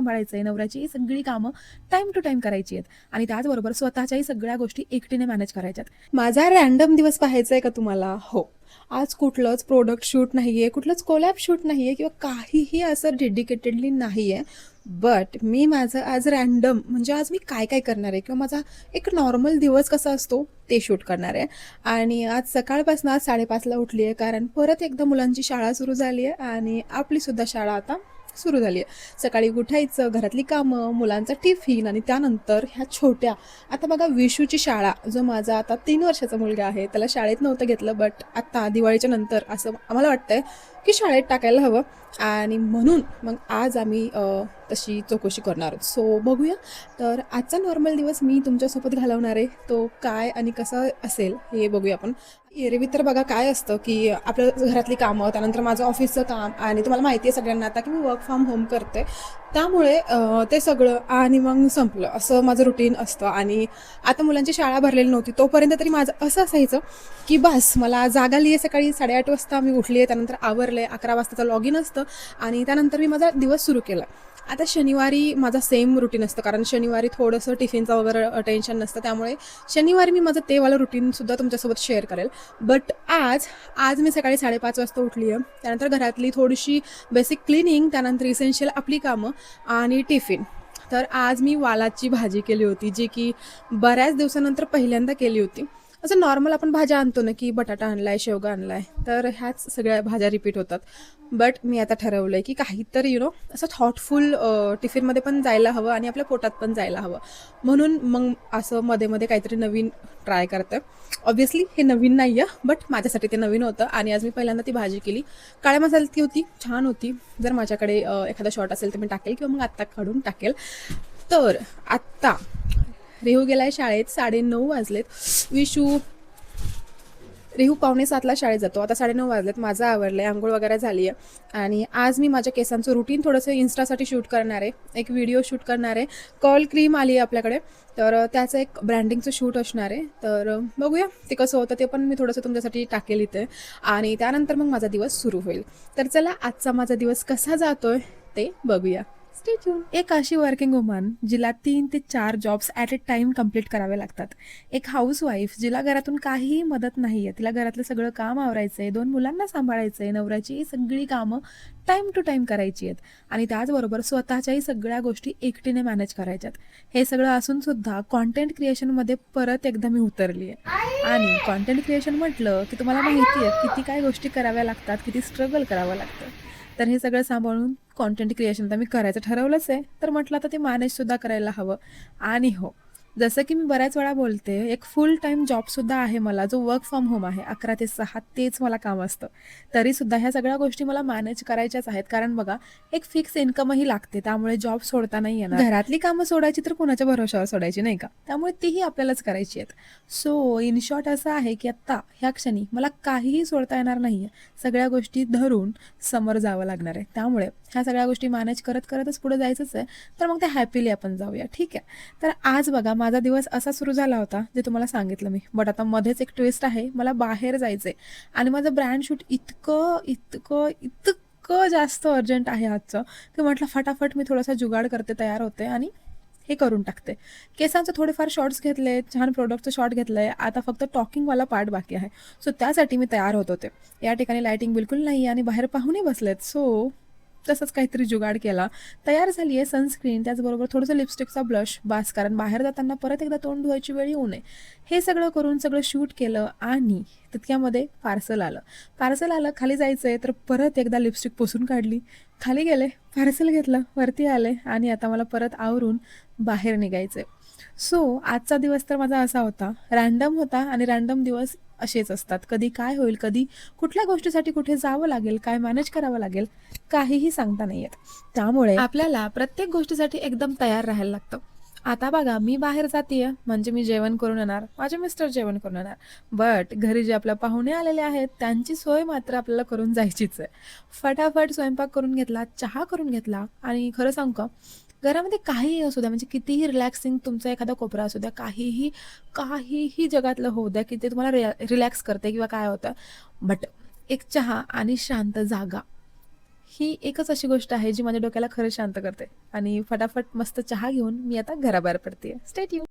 सांभाळायचं आहे नवऱ्याची सगळी कामं टाईम टू टाईम करायची आहेत. आणि त्याचबरोबर स्वतःच्याही सगळ्या गोष्टी एकटीने मॅनेज करायच्यात. माझा रॅन्डम दिवस पाहायचा आहे का तुम्हाला? हो. आज कुठलंच प्रोडक्ट शूट नाही आहे कुठलंच कोलॅब शूट नाही आहे किंवा काहीही असं डेडिकेटेडली नाही आहे बट मी माझं आज रॅन्डम म्हणजे आज मी काय काय करणार आहे किंवा माझा एक नॉर्मल दिवस कसा असतो ते शूट करणार आहे. आणि आज सकाळपासून आज साडेपाचला उठली आहे कारण परत एकदा मुलांची शाळा सुरू झाली आहे आणि आपलीसुद्धा शाळा आता सुरू झाली आहे. सकाळी उठायचं घरातली कामं मुलांचा टिफिन आणि त्यानंतर ह्या छोट्या आता बघा विशूची शाळा जो माझा आता तीन वर्षाचा मुलगा आहे त्याला शाळेत नव्हतं घेतलं बट आत्ता दिवाळीच्या नंतर असं आम्हाला वाटतंय की शाळेत टाकायला हवं. आणि म्हणून मग आज आम्ही तशी चौकशी करणार आहोत. सो बघूया. तर आजचा नॉर्मल दिवस मी तुमच्यासोबत घालवणार आहे. तो काय आणि कसा असेल हे बघूया आपण. एरवी तर बघा काय असतं की आपलं घरातली कामं त्यानंतर माझं ऑफिसचं काम आणि तुम्हाला माहिती आहे सगळ्यांना आता की मी वर्क फ्रॉम होम करते. त्यामुळे ते सगळं आणि मग संपलं. असं माझं रुटीन असतं. आणि आता मुलांची शाळा भरलेली नव्हती तोपर्यंत तरी माझं असं असायचं की बस मला जागा आली आहे सकाळी साडेआठ वाजता मी उठली आहे त्यानंतर आवरले अकरा वाजताचं लॉग इन असतं आणि त्यानंतर मी माझा दिवस सुरू केला. आता शनिवारी माझा सेम रुटीन असतं. कारण शनिवारी थोडंसं टिफिनचं वगैरे टेन्शन नसतं. त्यामुळे शनिवारी मी माझं ते वालं रुटीनसुद्धा तुमच्यासोबत शेअर करेल. बट आज आज मी सकाळी साडेपाच वाजता उठली आहे त्यानंतर घरातली थोडीशी बेसिक क्लिनिंग त्यानंतर इसेन्शियल आपली कामं आणि टिफिन तर आज मी वालाची भाजी केली होती जी की बऱ्याच दिवसानंतर पहिल्यांदा केली होती. असं नॉर्मल आपण भाज्या आणतो ना की बटाटा आणलाय शेवगा आणलाय तर ह्याच सगळ्या भाज्या रिपीट होतात. बट मी आता ठरवलं आहे की काहीतरी यु नो असं थॉटफुल टिफिनमध्ये पण जायला हवं आणि आपल्या पोटात पण जायला हवं. म्हणून मग असं मध्ये मध्ये काहीतरी नवीन ट्राय करते. ऑब्व्हियसली हे नवीन नाही आहे बट माझ्यासाठी ते नवीन होतं आणि आज मी पहिल्यांदा ती भाजी केली. काळ्या मसाल्याची होती छान होती. जर माझ्याकडे एखादा शॉट असेल तर मी टाकेल किंवा मग आत्ता काढून टाकेल. तर आत्ता रेहू गेलाय शाळेत साडेनऊ वाजलेत. विशू रेहू पावणे सातला शाळेत जातो. आता साडेनऊ वाजलेत माझं आवडलं आहे आंघोळ वगैरे झाली आहे आणि आज मी माझ्या केसांचं रुटीन थोडंसं इन्स्टासाठी शूट करणार आहे. एक व्हिडिओ शूट करणार आहे. कॉल क्रीम आली आहे आपल्याकडे. तर त्याचं एक ब्रँडिंगचं शूट असणार आहे. तर बघूया ते कसं होतं ते पण मी थोडंसं तुमच्यासाठी टाकेल इथे. आणि त्यानंतर मग माझा दिवस सुरू होईल. तर चला आजचा माझा दिवस कसा जातोय ते बघूया. एक अशी वर्किंग वुमन जिला तीन ते चार jobs at a time complete करावे लागतात. एक हाऊसवाईफ जिला घरातून काहीही मदत नाही आहे तिला घरातलं सगळं काम आवरायचं आहे दोन मुलांना सांभाळायचं आहे नवऱ्याची सगळी कामं टाईम टू टाईम करायची आहेत. आणि त्याचबरोबर स्वतःच्याही सगळ्या गोष्टी एकटीने मॅनेज करायच्यात. हे सगळं असून सुद्धा कॉन्टेंट क्रिएशनमध्ये परत एकदा मी उतरली आहे. आणि कॉन्टेंट क्रिएशन म्हटलं की तुम्हाला माहिती आहे किती काय गोष्टी कराव्या लागतात किती स्ट्रगल करावं लागतं. तर हे सगळं सांभाळून कॉन्टेंट क्रिएशन तर मी करायचं ठरवलंच आहे. तर म्हटलं आता ते मॅनेजसुद्धा करायला हवं. आणि हो जसं की मी बऱ्याच वेळा बोलते एक फुल टाईम जॉबसुद्धा आहे मला जो वर्क फ्रॉम होम आहे. अकरा ते सहा तेच मला काम असतं. तरीसुद्धा ह्या सगळ्या गोष्टी मला मॅनेज करायच्याच आहेत. कारण बघा एक फिक्स इन्कमही लागते. त्यामुळे जॉब सोडता नाही येणार. घरातली कामं सोडायची तर कुणाच्या भरोशावर सोडायची नाही का? त्यामुळे तीही आपल्यालाच करायची आहेत. सो इन शॉर्ट असं आहे की आत्ता ह्या क्षणी मला काहीही सोडता येणार नाही सगळ्या गोष्टी धरून समोर जावं लागणार आहे. त्यामुळे ह्या सगळ्या गोष्टी मॅनेज करत करतच पुढे जायचंच आहे. तर मग ते हॅपीली आपण जाऊया. ठीक आहे? तर आज बघा माझा दिवस असा सुरू झाला होता जे तुम्हाला सांगितलं मी. बट आता मध्येच एक ट्विस्ट आहे. मला बाहेर जायचं आहे आणि माझं ब्रँड शूट इतकं इतकं इतकं जास्त अर्जंट आहे आजचं की म्हटलं फटाफट मी थोडासा जुगाड करते तयार होते आणि हे करून टाकते. केसांचे थोडेफार शॉर्ट्स घेतले छान प्रोडक्टचं शॉर्ट घेतलं आहे आता फक्त टॉकिंगवाला पार्ट बाकी आहे. सो त्यासाठी मी तयार होत होते. या ठिकाणी लायटिंग बिलकुल नाही आणि बाहेर पाहूनही बसलेत. सो तसंच काहीतरी जुगाड केला. तयार झाली आहे सनस्क्रीन त्याचबरोबर थोडंसं लिपस्टिकचा ब्लश बास. कारण बाहेर जाताना परत एकदा तोंड धुवायची वेळ येऊ नये. हे सगळं करून सगळं शूट केलं आणि तितक्यामध्ये पार्सल आलं. पार्सल आलं खाली जायचं आहे तर परत एकदा लिपस्टिक पुसून काढली. खाली गेले पार्सल घेतलं वरती आले आणि आता मला परत आवरून बाहेर निघायचं आहे सो आजचा दिवस तर माझा असा होता. रॅन्डम होता आणि रॅन्डम दिवस असेच असतात. कधी काय होईल कधी कुठल्या गोष्टीसाठी कुठे जावं लागेल काय मॅनेज करावं लागेल काहीही सांगता नाही येत. त्यामुळे आपल्याला प्रत्येक गोष्टीसाठी एकदम तयार राहायला लागतं. आता बघा मी बाहेर जाते म्हणजे मी जेवण करून येणार माझे मिस्टर जेवण करून येणार. बट घरी जे आपल्या पाहुणे आलेले आहेत त्यांची सोय मात्र आपल्याला करून जायचीच आहे. फटाफट स्वयंपाक करून घेतला चहा करून घेतला आणि खरं सांगू का घरामध्ये काहीही असू द्या म्हणजे कितीही रिलॅक्सिंग तुमचा एखादा कोपरा असू द्या काहीही काहीही जगातलं होऊ द्या की ते तुम्हाला रि रिलॅक्स करते किंवा काय होतं. बट एक चहा आणि शांत जागा ही एकच अशी गोष्ट आहे जी माझ्या डोक्याला खरं शांत करते. आणि फटाफट मस्त चहा घेऊन मी आता घराबाहेर पडते स्टेट यू